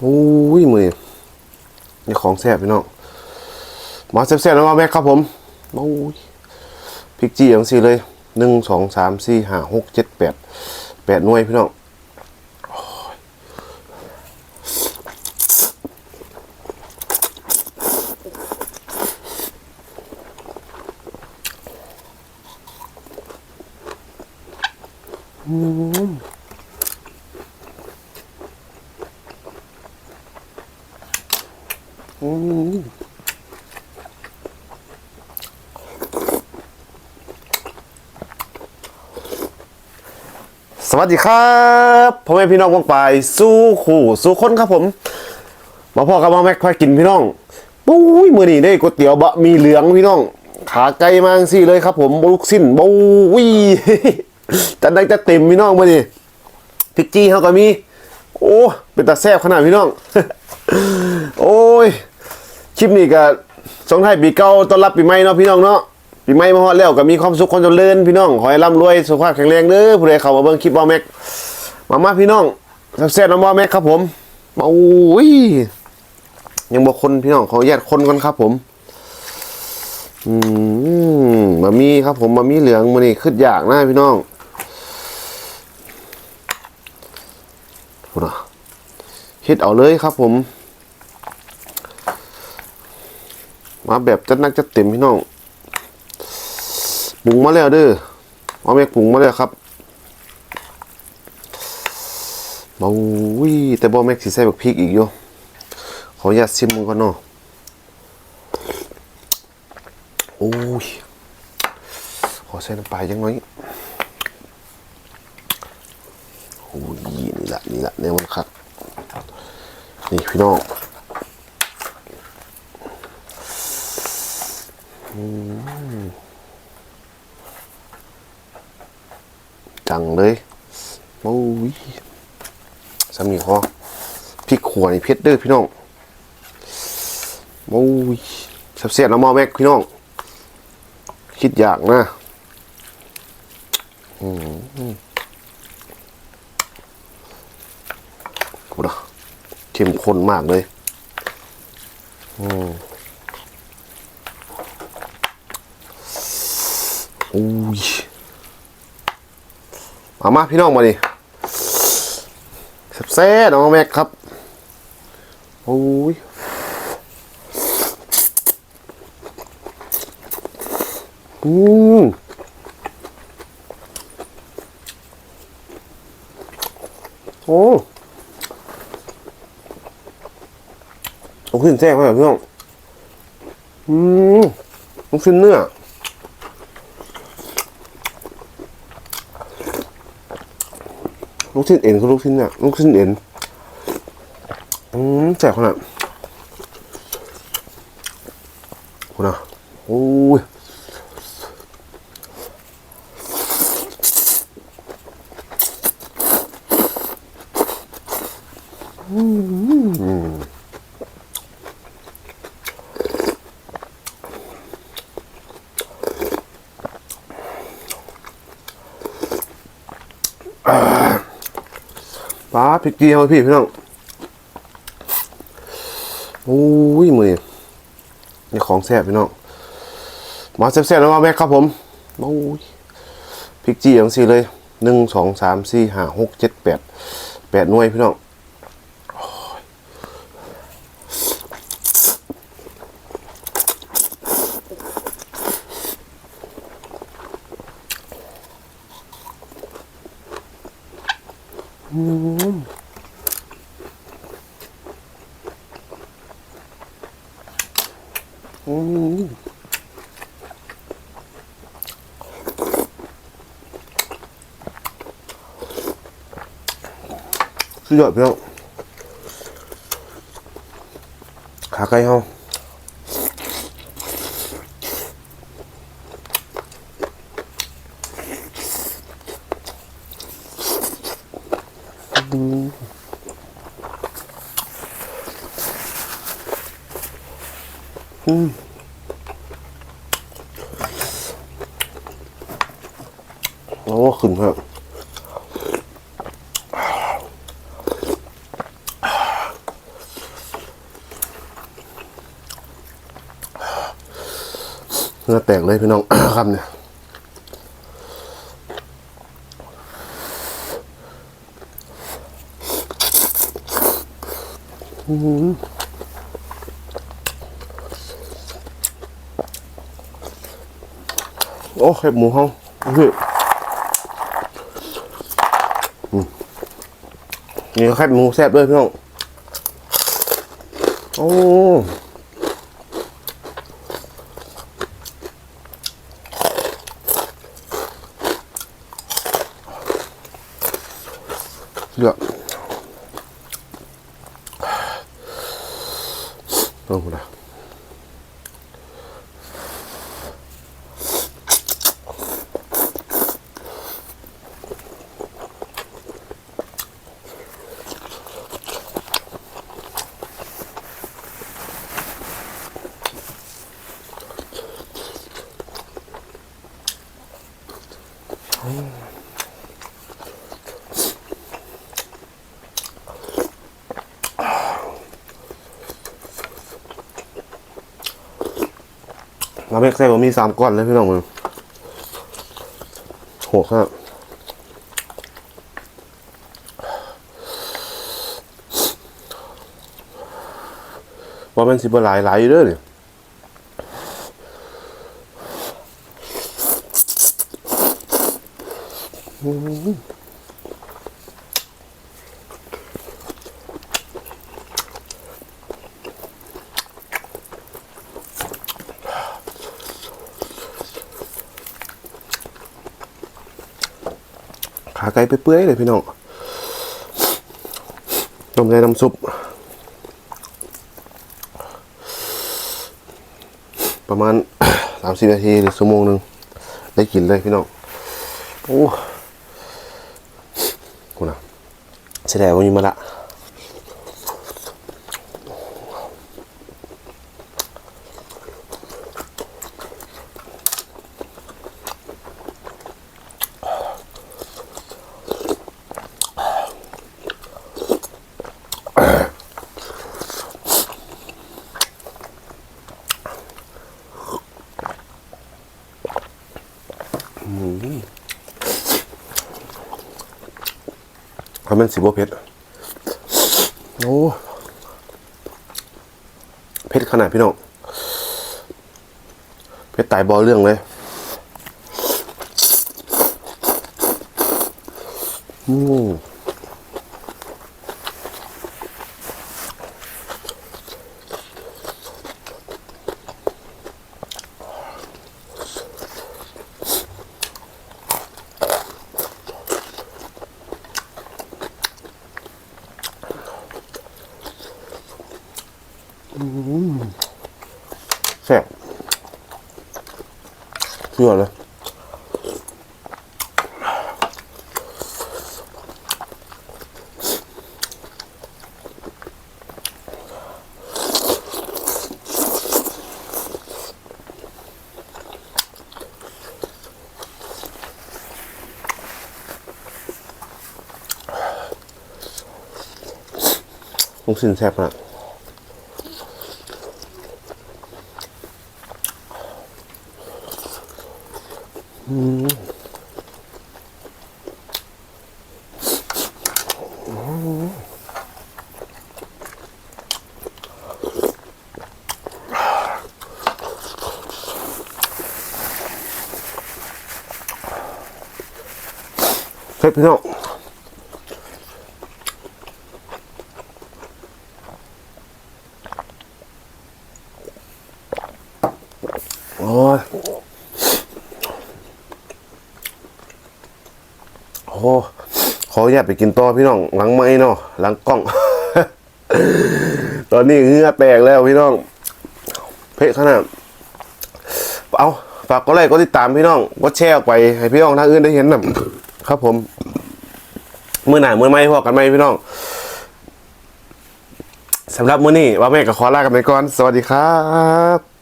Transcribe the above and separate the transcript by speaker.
Speaker 1: โอ้ยมือนี่ของแซ่บพี่น้องมาแซ่บๆแล้วมาแม็กครับผมโอ้ยพริกจี้อย่างสี่เลยหนึ่งสองสามสี่ห้าหกเจ็ดแปดแปดหน่วยพี่น้องโอ้ยอืม สวัสดีครับพ่อแม่พี่น้องวงไปสู้ขู่สู้คนครับผม มาพ่อกับมาแม็กพากินพี่น้องปุ้ยมือนี่ได้ก๋วยเตี๋ยวบะมีเหลืองพี่น้อง ขาไก่มาสิเลยครับ ผมบุกสิ้นบุ้ยจัดได้จะเต็มพี่น้องมือนี่พิกจี้เขาก็มี โอ้ เป็นตาแซ่บขนาดพี่น้อง โอ้ย คลิปนี้ก็สงท้ายปีเก่าต้อนรับปีใหม่เนาะพี่น้องเนาะปีใหม่มาฮอดแล้วก็มีความสุขความเจริญพี่น้องขอให้ร่ำรวยสุขภาพแข็งแรงเด้อผู้ใดเข้ามาเบิ่งคลิปบอแม็กมามาพี่น้องแซ่บๆน้ำบอแม็กครับผมโอ้ยยังบอกคนพี่น้องขอแยกคนกันครับผมอืมมามีครับผมมามีเหลืองมานี่ขึ้นอยากนะพี่น้องพูดนเฮ็ดเอาเลยครับผม มาแบบจัดนักจัดเต็มพี่น้องปรุงมาแล้วเด้อมาแม่ปรุงมาแล้วครับบาวิแต่บ่แม็กสิใส่บักพริกอีกอยู่ขออนุญาตซิมมันก่อนเนาะโอ้ย ขอใส่น้ำปลาจังน่อยโอ้ยนี่ละนี่ละแนวมันครับนี่พี่น้อง จังเลยโอ้ยสามีพอพริกขัวนี่เผ็ดเด้อพี่น้องโอ้ยเสียบๆน้ำมอแม็กพี่น้อง คิดอยากนะอืมกูดะเข้มข้นมากเลย อืม อ้ยมามาพี่น้องมาดิแซ่บๆน้องแม็กครับโอ้ยอืมโอ้ลูกชิ้นแซ่บมากพี่น้องอืมลูกชิ้นเนื้อ ลูกชิ้นเอ็นคือลูกชิ้นเนี่ยลูกชิ้นเอ็นอืมแจกขนาดคุณนะโอ้ยอืม ป้าพริกกี้เอาพี่พี่น้องโอ้ยมือนี่ของแซ่บพี่น้องมาแซ่บๆแล้วมาแม็กครับผมโอ้ยพริกจี้อย่างสี่เลยหนึ่งสองสามสี่ห้าหกเจ็ดแปดแปดหน่วยพี่น้องโอ้ย อืมสุดยอดพี่น้อ แล้วก็ขึ้นฮะเนื้อแตกเลยพี่น้อง คำเนี่ยอืม โอ้เห็บหมูเขาพี่อืมนี่แคบหมูแซ่บด้วยพี่น้องโอ้เลือก เราไม่ใส่ว่ามีสามก้อนเลยพี่น้องมึงโหครับว่ามันสิบหลายหลายอยู่เด้อเนี่ย ขาไก่เปื่อยๆเลยพี่น้องต้มในน้ำซุป ประมาณสามสิบนาทีหรือชั่วโมงหนึ่งได้กินเลยพี่น้องโอ้กูนะแสดงว่ามีมาละ เขาเป็นสีบัวเพชรโอ้เพชรขนาดพี่น้องเพชรตายบอเรื่องเลยอืมแซ่บเชื่อเลยลูกชิ้นแซ่บมาก เฮ้ยพี่น้องโอ้ยโอ้ข ออนุญาตไปกินต่อพี่น้องหลังไม้เนาะหลังกล้อง ตอนนี้เงือแตกแล้วพี่น้อง เพะขนาดเอาฝากกดไลค์กดติดตามพี่น้องกดแชร์ออกไปให้พี่น้องทางอื่นได้เห็นนะครับผมมื่อหน้ามื่อไม่พอกันไหมพี่น้องสำหรับมื้อนี้ว่าแม่กับขอลากันไปก่อน สวัสดีครับ